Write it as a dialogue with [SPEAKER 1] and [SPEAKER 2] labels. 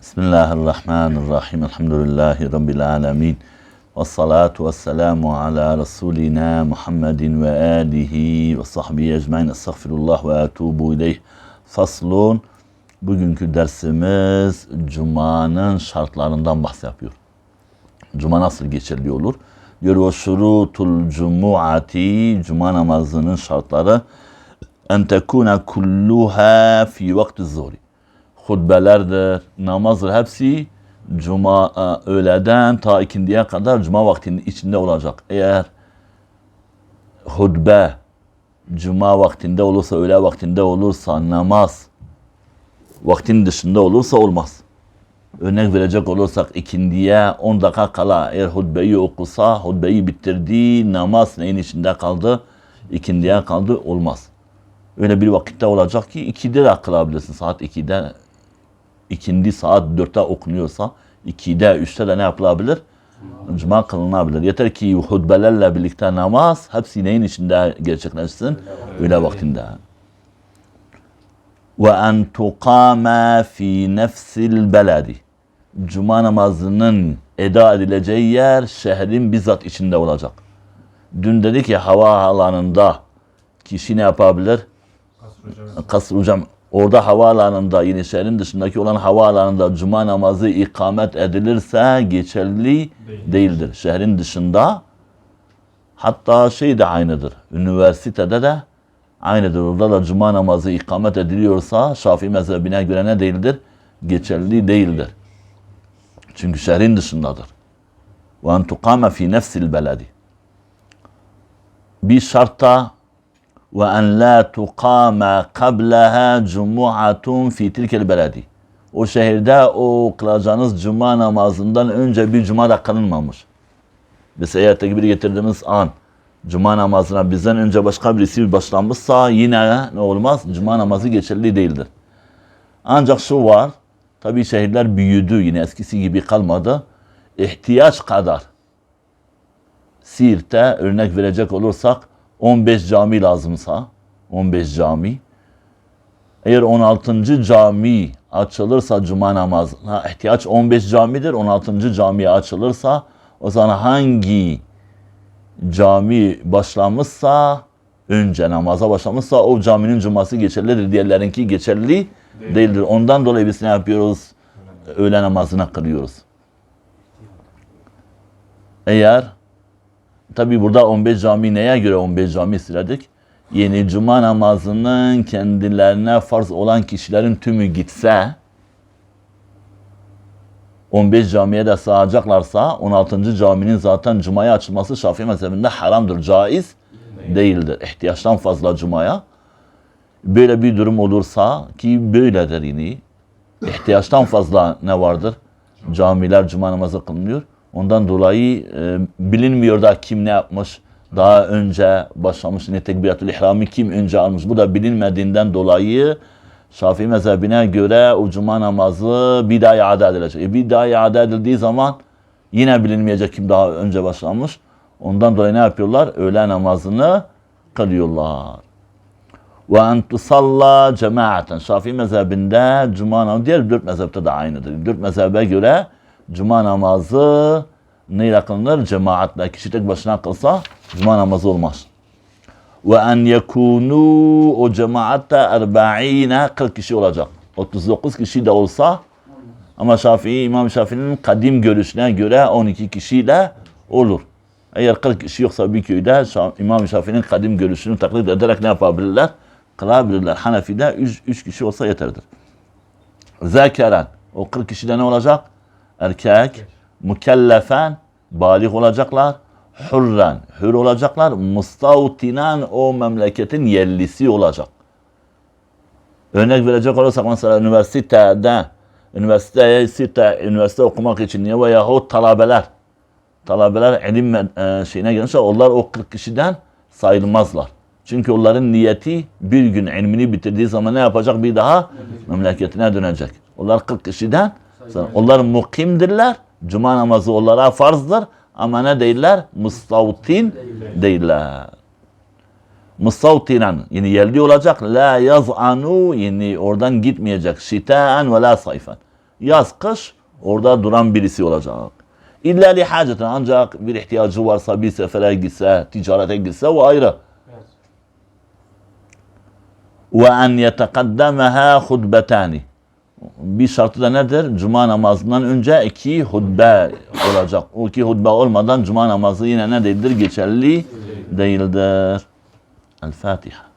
[SPEAKER 1] Bismillahirrahmanirrahim. Elhamdülillahi Rabbil alemin. Ve salatu ve selamu ala Resulina Muhammedin ve alihi ve sahbihi ecmain. Estağfirullah ve etubu ileyh. Faslun. Bugünkü dersimiz Cuma'nın şartlarından bahs yapıyor. Cuma nasıl geçerli olur? Diyor ve şurutul cumuati Cuma namazının şartları en tekune kulluha fi vakti zuhri. Hutbelerdir, namazdır hepsi Cuma öğleden ta ikindiye kadar Cuma vaktinin içinde olacak. Eğer hutbe Cuma vaktinde olursa, öğle vaktinde olursa, namaz vaktin dışında olursa olmaz. Örnek verecek olursak ikindiye 10 dakika kala eğer hutbeyi okusa, hutbeyi bitirdi, namaz neyin içinde kaldı? İkindiye kaldı, olmaz. Öyle bir vakitte olacak ki ikide de kılabilirsin. Saat 2'de, ikindi saat 4'te okunuyorsa, 2'de, 3'te de ne yapılabilir? Cuma kılınabilir. Yeter ki hutbelerle birlikte namaz hepsi neyin içinde gerçekleşsin? Öyle vaktinde. Ve en tuqama fi nefsil beledi. Cuma namazının eda edileceği yer şehrin bizzat içinde olacak. Dün dedik ya hava alanında kişi ne yapabilir? Kasr hocam orada havaalanında yine şehrin dışındaki olan havaalanında cuma namazı ikamet edilirse geçerli değildir. Şehrin dışında hatta şey de aynıdır. Üniversitede de aynıdır. Orada da cuma namazı ikamet ediliyorsa Şafii mezhebine göre ne değildir? Geçerli değildir. Çünkü şehrin dışındadır. Ve en tukame fi nefsil beledi. Bir şartta ve en la tuqama qablaha cumu'atun fi tilkel beledi. O şehirde o kılacağınız cuma namazından önce bir cuma da kılınmamış. Biz eğer tekbir getirdiğimiz an cuma namazına bizden önce başka birisi başlamışsa yine ne olmaz? Cuma namazı geçerli değildir. Ancak şu var, tabi şehirler büyüdü yine eskisi gibi kalmadı. İhtiyaç kadar. Siirt'te örnek verecek olursak 15 cami lazımsa 15 cami eğer 16. cami açılırsa cuma namazına ihtiyaç 15 camidir. 16. cami açılırsa o zaman hangi cami başlamışsa önce namaza başlamışsa o caminin cuması geçerlidir. Diğerlerinki geçerli değildir. Ondan dolayı biz ne yapıyoruz? Öğle namazına kılıyoruz. Eğer tabi burada 15 cami neye göre 15 cami siledik? Yeni cuma namazının kendilerine farz olan kişilerin tümü gitse 15 camiye de sığacaklarsa 16. caminin zaten cumaya açılması Şafii mezhebinde haramdır, caiz değildir. İhtiyaçtan fazla cumaya. Böyle bir durum olursa ki böyledir yine. İhtiyaçtan fazla ne vardır? Camiler cuma namazı kılınıyor. Ondan dolayı e, bilinmiyor da kim ne yapmış, daha önce başlamış, ne tekbiratul ihrami kim önce almış. Bu da bilinmediğinden dolayı Şafii mezhebine göre o cuma namazı bir daha iade edilecek. E bir daha iade edildiği zaman yine bilinmeyecek kim daha önce başlamış. Ondan dolayı ne yapıyorlar? Öğle namazını kılıyorlar. Ve en tusalla cemaaten. Şafii mezhebinde cuma namazı, diğer dört mezhepte de aynıdır. Dört mezhebe göre cuma namazı neyle kılınır? Cemaatle. Kişi tek başına kılsa cuma namazı olmaz. Ve en yekunu o cemaatte erba'ine 40 kişi olacak. 39 kişi de olsa ama Şafii, İmam Şafii'nin kadim görüşüne göre 12 kişiyle olur. Eğer 40 kişi yoksa bir köyde İmam Şafii'nin kadim görüşünü taklit ederek ne yapabilirler? Kılabilirler. Hanefi'de 3 kişi olsa yeterdir. Zekeren. O 40 kişide ne olacak? Erkek. Mükellefen. Balik olacaklar hurren, hür olacaklar. Mustavtinan o memleketin yerlisi olacak. Örnek verecek olursak mesela üniversitede, üniversiteye, site, üniversite okumak için ya veyahut talebeler, talebeler ilim e, şeyine gelirse onlar o 40 kişiden sayılmazlar. Çünkü onların niyeti bir gün ilmini bitirdiği zaman ne yapacak? Bir daha memleketine dönecek. Onlar 40 kişiden, onlar mukimdirler. Cuma namazı onlara farzdır. Ama ne değiller? Mustavtin değiller. Mustavtinen yani yerli olacak. La yaz'anu yani oradan gitmeyecek. Şitaen ve la sayfen. Yaz kış orada duran birisi olacak. İlla li haceten ancak bir ihtiyacı varsa bir sefere gitse, ticarete gitse o ayrı. Ve en yetekaddemeha hutbetani. Bir şartı da nedir? Cuma namazından önce iki hutbe olacak. O iki hutbe olmadan cuma namazı yine ne değildir? Geçerli değildir. El Fatiha.